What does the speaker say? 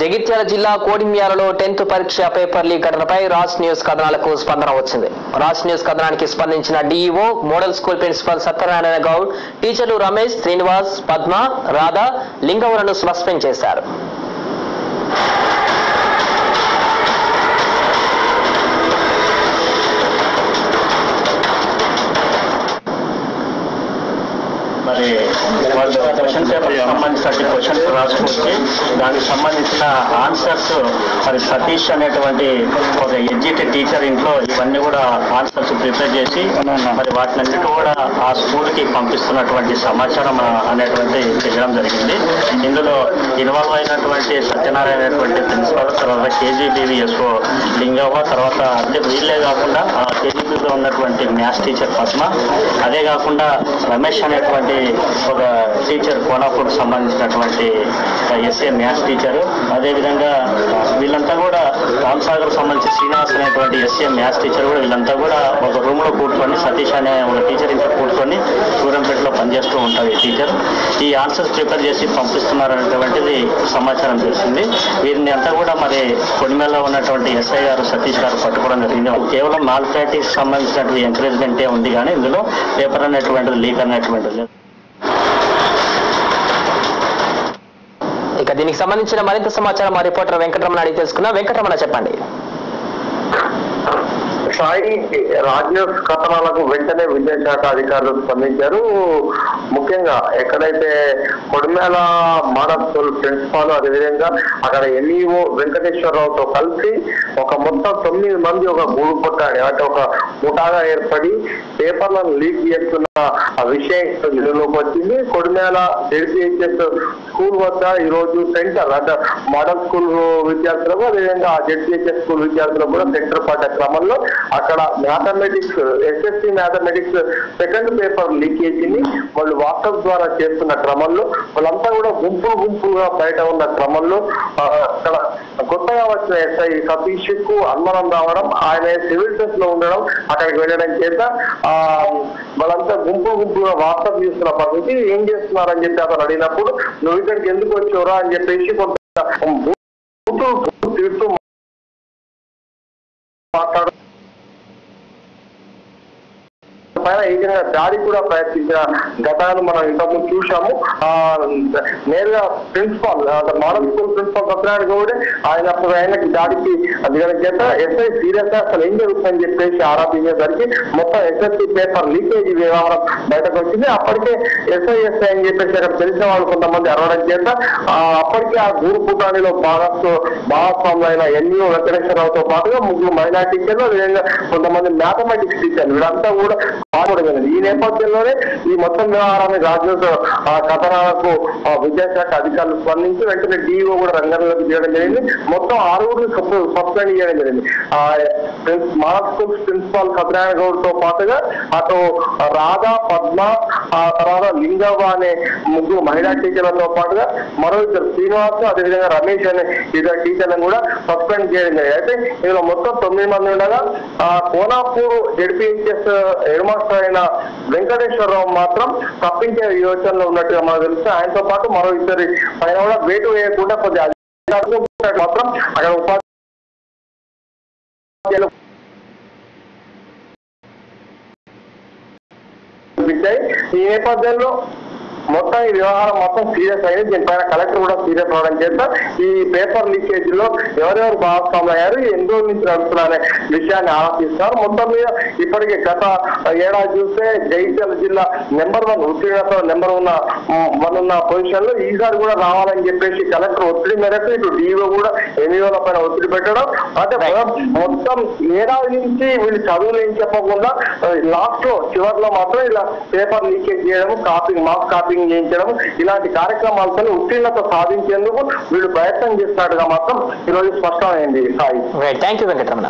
జగిత్యాల జిల్లా కోడిమ్యాలలో టెన్త్ పరీక్ష పేపర్ లీక్ ఘటనపై రాజ్ న్యూస్ కథనాలకు స్పందన వచ్చింది. రాజ్ న్యూస్ కథనానికి స్పందించిన DEO model school principal Satyanarayana Goud టీచర్లు రమేష్ శ్రీనివాస్ పద్మ రాధా లింగవరను సస్పెండ్ చేశారు మరి వాళ్ళు క్వశ్చన్ పేపర్ సంబంధించిన క్వశ్చన్స్ రాసుకొచ్చి దానికి సంబంధించిన ఆన్సర్స్ మరి సతీష్ అనేటువంటి ఒక ఎడ్జిట్ టీచర్ ఇంట్లో ఇవన్నీ కూడా ఆన్సర్స్ ప్రిపేర్ చేసి మరి వాటినన్నిటి కూడా ఆ స్కూల్కి పంపిస్తున్నటువంటి సమాచారం అనేటువంటి తెలియడం జరిగింది. ఇందులో ఇన్వాల్వ్ అయినటువంటి సత్యనారాయణ అనేటువంటి ప్రిన్సిపల్ తర్వాత కేజీబీవీఎస్ఓ లింగవ్వ తర్వాత అంటే వీళ్ళే కాకుండా ఆ కేజీబీలో ఉన్నటువంటి మ్యాథ్స్ టీచర్ పద్మ అదే కాకుండా రమేష్ అనేటువంటి ఒక టీచర్ కోనాపూర్ సంబంధించినటువంటి ఎస్ఏ మ్యాథ్స్ టీచరు. అదేవిధంగా వీళ్ళంతా కూడా రామ్సాగర్ సంబంధించి శ్రీనివాస్ అనేటువంటి ఎస్ఏ మ్యాథ్స్ టీచర్ కూడా వీళ్ళంతా కూడా ఒక రూమ్లో కూర్చొని సతీష్ అనే ఒక టీచర్ ఇంట్లో కూర్చొని సూర్యంపేటలో పనిచేస్తూ ఉంటారు ఈ టీచర్. ఈ ఆన్సర్స్ ప్రిపేర్ చేసి పంపిస్తున్నారు అనేటువంటిది సమాచారం తెలిసింది వీరిని అంతా కూడా మరి కొడిమేలో ఉన్నటువంటి ఎస్ఐ గారు సతీష్ గారు పట్టుకోవడం జరిగింది. కేవలం మాల్ ప్రాక్టీస్ సంబంధించినటువంటి ఎంకరేజ్మెంటే ఉంది కానీ ఇందులో పేపర్ అనేటువంటిది లీక్ అనేటువంటిది లేదు. ఇక దీనికి సంబంధించిన మరింత సమాచారం మా రిపోర్టర్ వెంకటరమణ అడిగి తెలుసుకున్నా వెంకటరమణ చెప్పండి. సాయి రాజ్యూస్ కథనాలకు వెంటనే విద్యాశాఖ అధికారులు స్పందించారు. ముఖ్యంగా ఎక్కడైతే కొడిమేళ మోడల్ స్కూల్ ప్రిన్సిపాల్ అదేవిధంగా అక్కడ ఎంఈఓ వెంకటేశ్వరరావుతో కలిసి ఒక మొత్తం తొమ్మిది మంది ఒక గూడు కొట్టాడు అంటే ఒక ముఠాగా ఏర్పడి పేపర్లను లీక్ చేస్తున్న ఆ విషయం వెలుగులోకి వచ్చింది. కొడిమేల జెడ్పిహెచ్ఎస్ స్కూల్ వద్ద ఈ రోజు సెంటర్ అంటే మోడల్ స్కూల్ విద్యార్థులకు అదేవిధంగా జెడ్పిహెచ్ఎస్ స్కూల్ విద్యార్థులకు కూడా సెంటర్ పడ్డ క్రమంలో అక్కడ mathematics SSC mathematics second paper లీకేజీని వాళ్ళు వాట్సాప్ ద్వారా చేస్తున్న క్రమంలో వాళ్ళంతా కూడా గుంపులు గుంపులుగా బయట ఉన్న క్రమంలో అక్కడ కొత్తగా వచ్చిన ఎస్ఐ సతీష్కు అనుమానం రావడం ఆయన సివిల్ డ్రెస్లో ఉండడం అక్కడికి వెళ్ళడం చేత ఆ వాళ్ళంతా గుంపు గుంపుగా వాట్సాప్ చేస్తున్న పరిస్థితి. ఏం చేస్తున్నారని చెప్పి అతను అడిగినప్పుడు నువ్వు ఇక్కడికి ఎందుకు వచ్చావురా? అని చెప్పేసి కొంత బూతులు తిడుతూ మాట్లాడు పైన ఏకంగా దాడి కూడా ప్రయత్నించిన గతాలు మనం ఇంతకుముందు చూశాము. ఆ నేరుగా principal model school principal Satyanarayana Goud ఆయన ఆయనకి దాడికి దిగడం చేత ఎస్ఐ సీరియస్గా అసలు ఏం జరుగుతుందని చెప్పేసి ఆరాధించేసరికి మొత్తం ఎస్ఎస్సీ పేపర్ లీకేజ్ వ్యవహారం బయటకు వచ్చింది. అప్పటికే ఎస్ఐ ఎస్ఐ అని చెప్పేసి అక్కడ తెలిసిన వాళ్ళు కొంతమంది అరవడం చేత అప్పటికే ఆ గూరు పుటానిలో భాగస్వ భాగస్వాములైన ఎన్యూ వెంకటేశ్వరరావుతో పాటుగా ముగ్గురు మైనార్టీ టీచర్లు అదేవిధంగా కొంతమంది మ్యాథమెటిక్స్ టీచర్లు వీళ్ళంతా కూడా పాల్గొనగలిగింది ఈ నేపథ్యంలోనే ఈ మొత్తం వ్యవహారాన్ని రాజ్యోత్సవ ఆ, కథనాలకు విద్యాశాఖ అధికారులు స్పందించి వెంటనే డిఓ కూడా రంగంలోకి తీయడం జరిగింది. మొత్తం ఆరుగురిని సస్పెండ్ చేయడం జరిగింది. ఆ, ప్రిన్స్- స్కూల్స్ ప్రిన్సిపాల్ సత్యనారాయణ గౌడ్తో పాటుగా అటు రాధా పద్మ ఆ తర్వాత లింగవ్వ అనే ముగ్గురు మహిళా టీచర్లతో పాటుగా మరో ఇద్దరు శ్రీనివాస్ అదేవిధంగా రమేష్ అనే ఇద్దరు టీచర్లను కూడా సస్పెండ్ చేయడం జరిగింది. అయితే ఇందులో మొత్తం తొమ్మిది మంది ఉండగా ఆ కోనాపూర్ జడ్పిహెచ్ఎస్ హెడ్ మాస్టర్ అయిన వెంకటేశ్వరరావు మాత్రం తప్పించే యోచనలో ఉన్నట్టుగా మనకు తెలుసు ఆయనతో పాటు మరో ఇద్దరి పైన కూడా వేటు వేయకుండా కొద్దిగా మాత్రం అక్కడ diálogo. ¿Sí? Y después de hacerlo, మొత్తం ఈ వ్యవహారం మొత్తం సీరియస్ అయింది దీనిపైన కలెక్టర్ కూడా సీరియస్ అవడం చేత ఈ పేపర్ లీకేజ్లో ఎవరెవరు భాగస్వాములు అయ్యారు ఎన్ని రోజుల నుంచి నడుస్తున్నారనే విషయాన్ని ఆలోచిస్తున్నారు. మొత్తం మీద ఇప్పటికే గత ఏడాది చూస్తే జగిత్యాల జిల్లా నెంబర్ వన్ ఉత్తీర్ణత నెంబర్ ఉన్న వన్ ఉన్న పొజిషన్లో ఈసారి కూడా రావాలని చెప్పేసి కలెక్టర్ ఒత్తిడి మేరకు ఇటు డిఓ కూడా ఎన్ఈఓల పైన ఒత్తిడి పెట్టడం. అంటే మొత్తం ఏడాది నుంచి వీళ్ళు చదువులు ఏం చెప్పకుండా లాస్ట్లో చివరిలో మాత్రం ఇలా పేపర్ లీకేజ్ చేయడం కాపింగ్ మాక్ కాపింగ్ చేయించడం ఇలాంటి కార్యక్రమాలతో ఉత్తీర్ణత సాధించేందుకు వీళ్ళు ప్రయత్నం చేస్తున్నట్టుగా మాత్రం ఈరోజు స్పష్టమైంది సాయి. Thank you Venkataramana